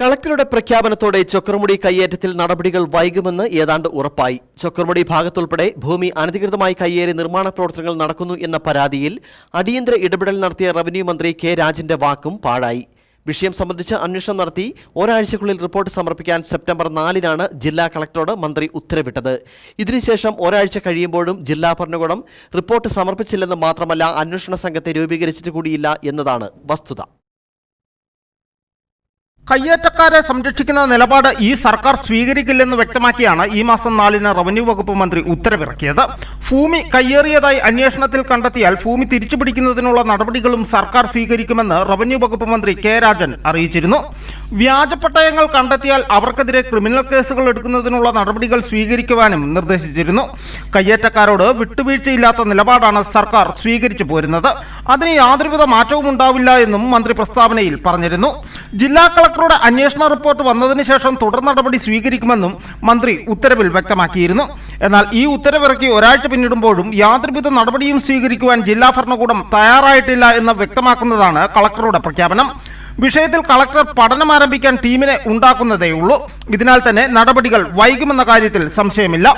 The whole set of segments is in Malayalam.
കളക്ടറുടെ പ്രഖ്യാപനത്തോടെ ചൊക്രമുടി കയ്യേറ്റത്തിൽ നടപടികൾ വൈകുമെന്ന് ഏതാണ്ട് ഉറപ്പായി. ചൊക്രമുടി ഭാഗത്തുൾപ്പെടെ ഭൂമി അനധികൃതമായി കയ്യേറി നിർമ്മാണ പ്രവർത്തനങ്ങൾ നടക്കുന്നു എന്ന പരാതിയിൽ അടിയന്തര ഇടപെടൽ നടത്തിയ റവന്യൂ മന്ത്രി കെ രാജിന്റെ വാക്കും പാഴായി. വിഷയം സംബന്ധിച്ച് അന്വേഷണം നടത്തി ഒരാഴ്ചക്കുള്ളിൽ റിപ്പോർട്ട് സമർപ്പിക്കാൻ സെപ്റ്റംബർ നാലിനാണ് ജില്ലാ കളക്ടറോട് മന്ത്രി ഉത്തരവിട്ടത്. ഇതിനുശേഷം ഒരാഴ്ച കഴിയുമ്പോഴും ജില്ലാ ഭരണകൂടം റിപ്പോർട്ട് സമർപ്പിച്ചില്ലെന്ന് മാത്രമല്ല അന്വേഷണ സംഘത്തെ രൂപീകരിച്ചിട്ട് കൂടിയില്ല എന്നതാണ് വസ്തുത. കയ്യേറ്റക്കാരെ സംരക്ഷിക്കുന്ന നിലപാട് ഈ സർക്കാർ സ്വീകരിക്കില്ലെന്ന് വ്യക്തമാക്കിയാണ് ഈ മാസം നാലിന് റവന്യൂ വകുപ്പ് മന്ത്രി ഉത്തരവിറക്കിയത്. ഭൂമി കയ്യേറിയതായി അന്വേഷണത്തിൽ കണ്ടെത്തിയാൽ ഭൂമി തിരിച്ചുപിടിക്കുന്നതിനുള്ള നടപടികളും സർക്കാർ സ്വീകരിക്കുമെന്ന് റവന്യൂ വകുപ്പ് മന്ത്രി കെ രാജൻ അറിയിച്ചിരുന്നു. വ്യാജപട്ടയങ്ങൾ കണ്ടെത്തിയാൽ അവർക്കെതിരെ ക്രിമിനൽ കേസുകൾ എടുക്കുന്നതിനുള്ള നടപടികൾ സ്വീകരിക്കുവാനും നിർദ്ദേശിച്ചിരുന്നു. കയ്യേറ്റക്കാരോട് വിട്ടുവീഴ്ചയില്ലാത്ത നിലപാടാണ് സർക്കാർ സ്വീകരിച്ചു പോരുന്നത്. അതിന് യാതൊരുവിധ മാറ്റവും ഉണ്ടാവില്ല എന്നും മന്ത്രി പ്രസ്താവനയിൽ പറഞ്ഞിരുന്നു. ജില്ലാ കളക്ടറുടെ അന്വേഷണ റിപ്പോർട്ട് വന്നതിന് ശേഷം തുടർ നടപടി സ്വീകരിക്കുമെന്നും മന്ത്രി ഉത്തരവിൽ വ്യക്തമാക്കിയിരുന്നു. എന്നാൽ ഈ ഉത്തരവിറക്കി ഒരാഴ്ച പിന്നിടുമ്പോഴും യാതൊരുവിധ നടപടിയും സ്വീകരിക്കുവാൻ ജില്ലാ ഭരണകൂടം തയ്യാറായിട്ടില്ല എന്ന് വ്യക്തമാക്കുന്നതാണ് കളക്ടറുടെ പ്രഖ്യാപനം. വിഷയത്തിൽ കളക്ടർ പഠനം ആരംഭിക്കാൻ ടീമിനെ ഉണ്ടാക്കുന്നതേയുള്ളൂ ഇതിനാൽ തന്നെ നടപടികൾ വൈകുമെന്ന കാര്യത്തിൽ സംശയമില്ല.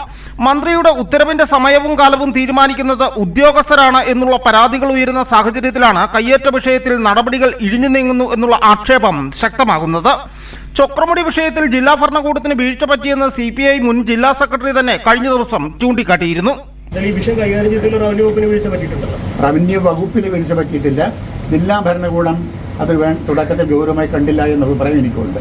മന്ത്രിയുടെ ഉത്തരവിന്റെ സമയവും കാലവും തീരുമാനിക്കുന്നത് ഉദ്യോഗസ്ഥരാണ് എന്നുള്ള പരാതികൾ ഉയരുന്ന സാഹചര്യത്തിലാണ് കയ്യേറ്റ വിഷയത്തിൽ നടപടികൾ ഇഴിഞ്ഞു നീങ്ങുന്നു എന്നുള്ള ആക്ഷേപം ശക്തമാകുന്നത്. ചൊക്രമുടി വിഷയത്തിൽ ജില്ലാ ഭരണകൂടത്തിന് വീഴ്ച പറ്റിയെന്ന് സി പി ഐ മുൻ ജില്ലാ സെക്രട്ടറി തന്നെ കഴിഞ്ഞ ദിവസം ചൂണ്ടിക്കാട്ടിയിരുന്നു. റവന്യൂ വകുപ്പിന് വീഴ്ച പറ്റിയിട്ടില്ല. ജില്ലാ ഭരണകൂടം അത് വേ തുടക്കത്തിൽ ഗൗരവമായി കണ്ടില്ല എന്ന അഭിപ്രായം എനിക്കുണ്ട്.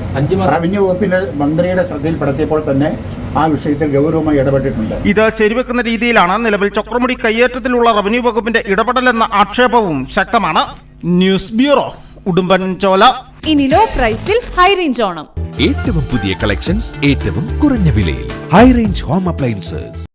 റവന്യൂ വകുപ്പിന്റെ മന്ത്രിയുടെ ശ്രദ്ധയിൽപ്പെടുത്തിയപ്പോൾ തന്നെ ആ വിഷയത്തിൽ ഗൗരവമായി ഇടപെട്ടിട്ടുണ്ട്. ഇത് ശരിവെക്കുന്ന രീതിയിലാണ് നിലവിൽ ചക്രമുടി കയ്യേറ്റത്തിലുള്ള റവന്യൂ വകുപ്പിന്റെ ഇടപെടൽ എന്ന ആക്ഷേപവും ശക്തമാണ്. News bureau Udumbanchola. ഇനി ലോ പ്രൈസിൽ ഹൈ റേഞ്ച് ഓണം. ഏറ്റവും പുതിയ കളക്ഷൻസ് ഏറ്റവും കുറഞ്ഞ വിലയിൽ. High range home appliances